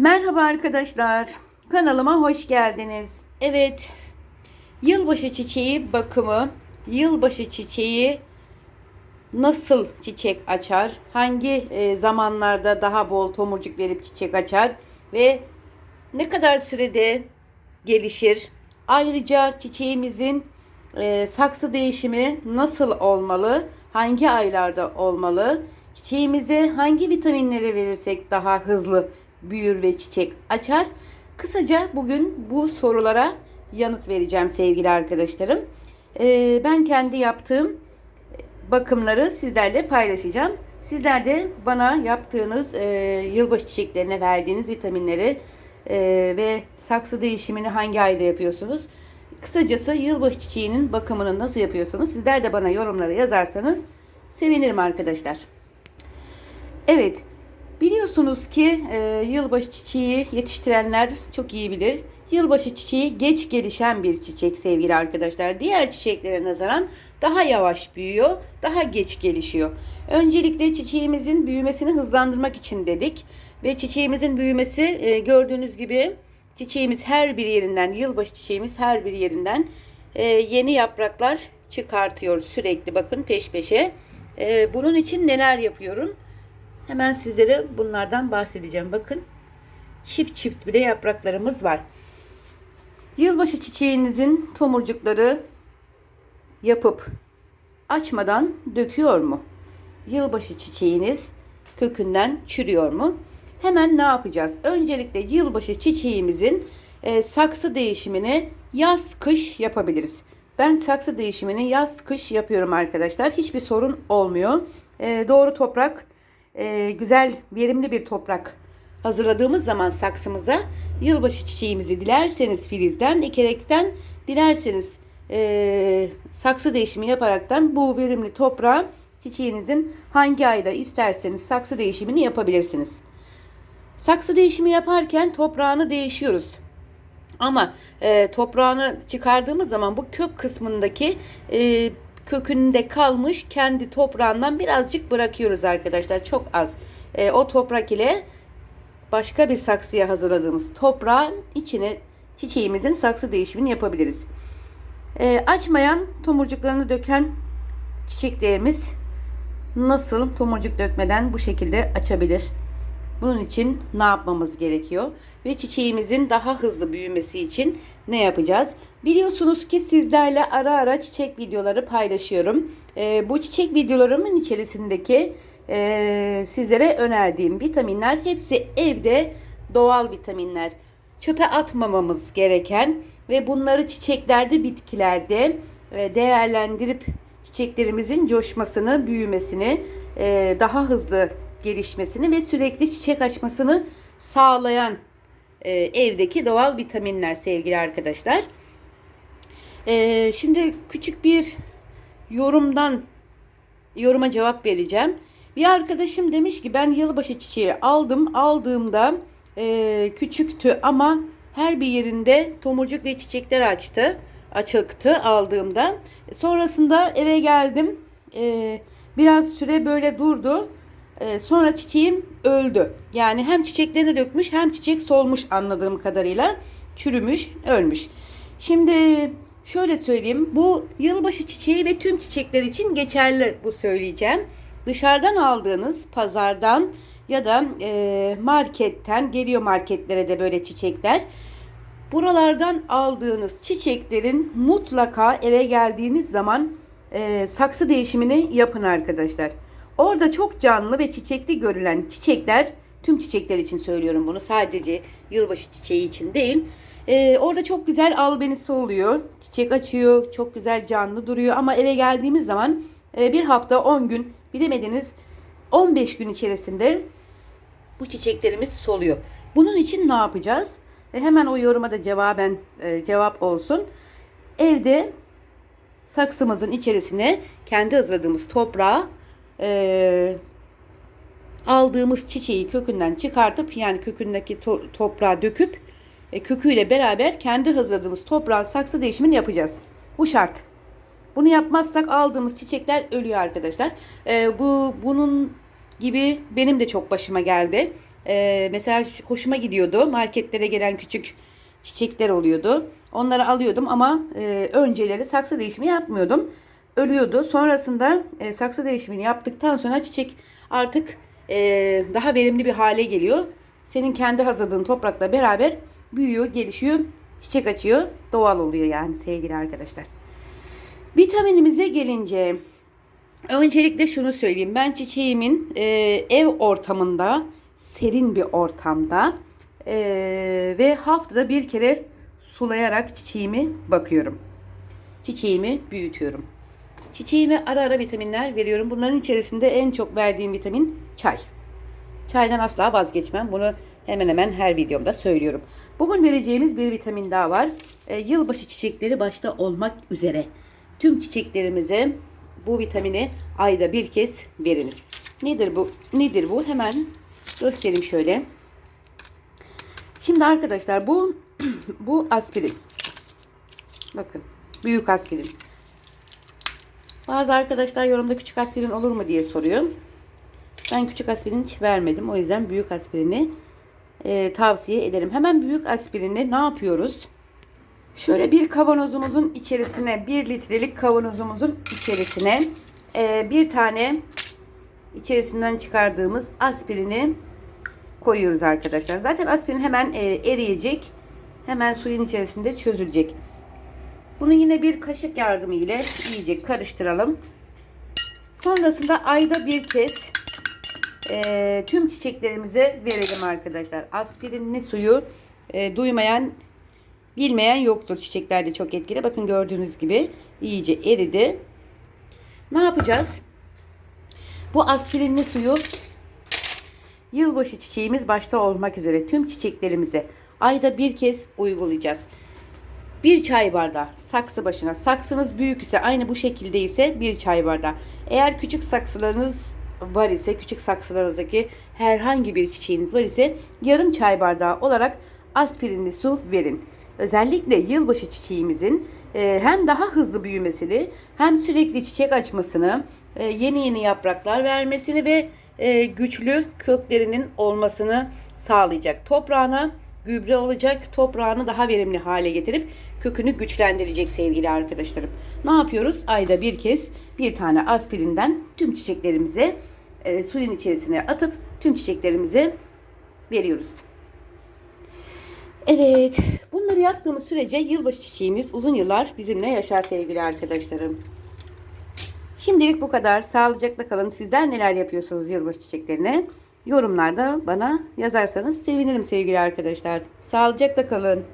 Merhaba arkadaşlar. Kanalıma hoş geldiniz. Evet. Yılbaşı çiçeği bakımı. Yılbaşı çiçeği nasıl çiçek açar? Hangi e, zamanlarda daha bol tomurcuk verip çiçek açar? Ve ne kadar sürede gelişir? Ayrıca çiçeğimizin e, saksı değişimi nasıl olmalı? Hangi aylarda olmalı? Çiçeğimize hangi vitaminleri verirsek daha hızlı büyür ve çiçek açar? Kısaca bugün bu sorulara yanıt vereceğim sevgili arkadaşlarım. E, ben kendi yaptığım bakımları sizlerle paylaşacağım. Sizler de bana yaptığınız e, yılbaşı çiçeklerine verdiğiniz vitaminleri e, ve saksı değişimini hangi ayda yapıyorsunuz? Kısacası yılbaşı çiçeğinin bakımını nasıl yapıyorsunuz? Sizler de bana yorumlara yazarsanız sevinirim arkadaşlar. Evet, biliyorsunuz ki e, yılbaşı çiçeği yetiştirenler çok iyi bilir. Yılbaşı çiçeği geç gelişen bir çiçek sevgili arkadaşlar. Diğer çiçeklere nazaran daha yavaş büyüyor, daha geç gelişiyor. Öncelikle çiçeğimizin büyümesini hızlandırmak için dedik. Ve çiçeğimizin büyümesi e, gördüğünüz gibi çiçeğimiz her bir yerinden, yılbaşı çiçeğimiz her bir yerinden e, yeni yapraklar çıkartıyor sürekli bakın peş peşe. E, bunun için neler yapıyorum? Hemen sizlere bunlardan bahsedeceğim. Bakın çift çift bile yapraklarımız var. Yılbaşı çiçeğinizin tomurcukları yapıp açmadan döküyor mu? Yılbaşı çiçeğiniz kökünden çürüyor mu? Hemen ne yapacağız? Öncelikle yılbaşı çiçeğimizin e, saksı değişimini yaz kış yapabiliriz. Ben saksı değişimini yaz kış yapıyorum arkadaşlar. Hiçbir sorun olmuyor. E, doğru toprak, e, güzel verimli bir toprak hazırladığımız zaman saksımıza yılbaşı çiçeğimizi dilerseniz filizden, ekerekten, dilerseniz e, saksı değişimi yaparaktan bu verimli toprağa çiçeğinizin hangi ayda isterseniz saksı değişimini yapabilirsiniz. Saksı değişimi yaparken toprağını değişiyoruz. Ama e, toprağını çıkardığımız zaman bu kök kısmındaki e, kökünde kalmış kendi toprağından birazcık bırakıyoruz arkadaşlar. Çok az. E, o toprak ile başka bir saksıya hazırladığımız toprağın içine çiçeğimizin saksı değişimini yapabiliriz. E, açmayan tomurcuklarını döken çiçeklerimiz nasıl tomurcuk dökmeden bu şekilde açabilir? Bunun için ne yapmamız gerekiyor? Ve çiçeğimizin daha hızlı büyümesi için ne yapacağız? Biliyorsunuz ki sizlerle ara ara çiçek videoları paylaşıyorum. Ee, bu çiçek videolarımın içerisindeki e, sizlere önerdiğim vitaminler hepsi evde doğal vitaminler. Çöpe atmamamız gereken ve bunları çiçeklerde, bitkilerde e, değerlendirip çiçeklerimizin coşmasını, büyümesini, e, daha hızlı gelişmesini ve sürekli çiçek açmasını sağlayan e, evdeki doğal vitaminler sevgili arkadaşlar. E, şimdi küçük bir yorumdan yoruma cevap vereceğim. Bir arkadaşım demiş ki ben yılbaşı çiçeği aldım. Aldığımda e, küçüktü ama her bir yerinde tomurcuk ve çiçekler açtı. Açıktı aldığımda. Sonrasında eve geldim. E, biraz süre böyle durdu. E, sonra çiçeğim öldü. Yani hem çiçeklerini dökmüş hem çiçek solmuş anladığım kadarıyla. Çürümüş, ölmüş. Şimdi şöyle söyleyeyim. Bu yılbaşı çiçeği ve tüm çiçekler için geçerli bu söyleyeceğim. Dışarıdan aldığınız pazardan ya da e, marketten geliyor marketlere de böyle çiçekler. Buralardan aldığınız çiçeklerin mutlaka eve geldiğiniz zaman e, saksı değişimini yapın arkadaşlar. Orada çok canlı ve çiçekli görülen çiçekler, tüm çiçekler için söylüyorum bunu sadece yılbaşı çiçeği için değil. Ee, orada çok güzel albenisi oluyor. Çiçek açıyor, çok güzel canlı duruyor ama eve geldiğimiz zaman e, bir hafta 10 gün bilemediniz 15 gün içerisinde bu çiçeklerimiz soluyor. Bunun için ne yapacağız? E, hemen o yoruma da cevaben e, cevap olsun. Evde saksımızın içerisine kendi hazırladığımız toprağı e, aldığımız çiçeği kökünden çıkartıp yani kökündeki to- toprağı döküp e, köküyle beraber kendi hazırladığımız toprağın saksı değişimini yapacağız. Bu şart. Bunu yapmazsak aldığımız çiçekler ölüyor arkadaşlar. E, bu bunun gibi benim de çok başıma geldi. e, mesela şu- hoşuma gidiyordu. Marketlere gelen küçük çiçekler oluyordu. Onları alıyordum ama e, önceleri saksı değişimi yapmıyordum. Ölüyordu. Sonrasında e, saksı değişimini yaptıktan sonra çiçek artık e, daha verimli bir hale geliyor. Senin kendi hazırladığın toprakla beraber büyüyor, gelişiyor, çiçek açıyor. Doğal oluyor yani sevgili arkadaşlar. Vitaminimize gelince öncelikle şunu söyleyeyim. Ben çiçeğimin e, ev ortamında, serin bir ortamda e, ve haftada bir kere sulayarak çiçeğimi bakıyorum. Çiçeğimi büyütüyorum. Çiçeğime ara ara vitaminler veriyorum. Bunların içerisinde en çok verdiğim vitamin çay. Çaydan asla vazgeçmem. Bunu hemen hemen her videomda söylüyorum. Bugün vereceğimiz bir vitamin daha var. E, yılbaşı çiçekleri başta olmak üzere. Tüm çiçeklerimize bu vitamini ayda bir kez veriniz. Nedir bu? Nedir bu? Hemen göstereyim şöyle. Şimdi arkadaşlar bu bu aspirin. Bakın büyük aspirin. Bazı arkadaşlar yorumda küçük aspirin olur mu diye soruyor. Ben küçük aspirin hiç vermedim. O yüzden büyük aspirini e, tavsiye ederim. Hemen büyük aspirini ne yapıyoruz? Şöyle bir kavanozumuzun içerisine, bir litrelik kavanozumuzun içerisine e, bir tane içerisinden çıkardığımız aspirini koyuyoruz arkadaşlar. Zaten aspirin hemen e, eriyecek. Hemen suyun içerisinde çözülecek. Bunu yine bir kaşık yardımı ile iyice karıştıralım. Sonrasında ayda bir kez e, tüm çiçeklerimize verelim arkadaşlar. Aspirinli suyu e, duymayan, bilmeyen yoktur. Çiçeklerde çok etkili. Bakın gördüğünüz gibi iyice eridi. Ne yapacağız? Bu aspirinli suyu yılbaşı çiçeğimiz başta olmak üzere tüm çiçeklerimize ayda bir kez uygulayacağız. Bir çay bardağı saksı başına. Saksınız büyük ise aynı bu şekilde ise bir çay bardağı. Eğer küçük saksılarınız var ise küçük saksılarınızdaki herhangi bir çiçeğiniz var ise yarım çay bardağı olarak aspirinli su verin. Özellikle yılbaşı çiçeğimizin e, hem daha hızlı büyümesini hem sürekli çiçek açmasını, e, yeni yeni yapraklar vermesini ve e, güçlü köklerinin olmasını sağlayacak. Toprağına gübre olacak, toprağını daha verimli hale getirip kökünü güçlendirecek sevgili arkadaşlarım. Ne yapıyoruz? Ayda bir kez bir tane aspirinden tüm çiçeklerimize e, suyun içerisine atıp tüm çiçeklerimize veriyoruz. Evet, bunları yaptığımız sürece yılbaşı çiçeğimiz uzun yıllar bizimle yaşar sevgili arkadaşlarım. Şimdilik bu kadar. Sağlıcakla kalın. Sizler neler yapıyorsunuz yılbaşı çiçeklerine? Yorumlarda bana yazarsanız sevinirim sevgili arkadaşlar. Sağlıcakla kalın.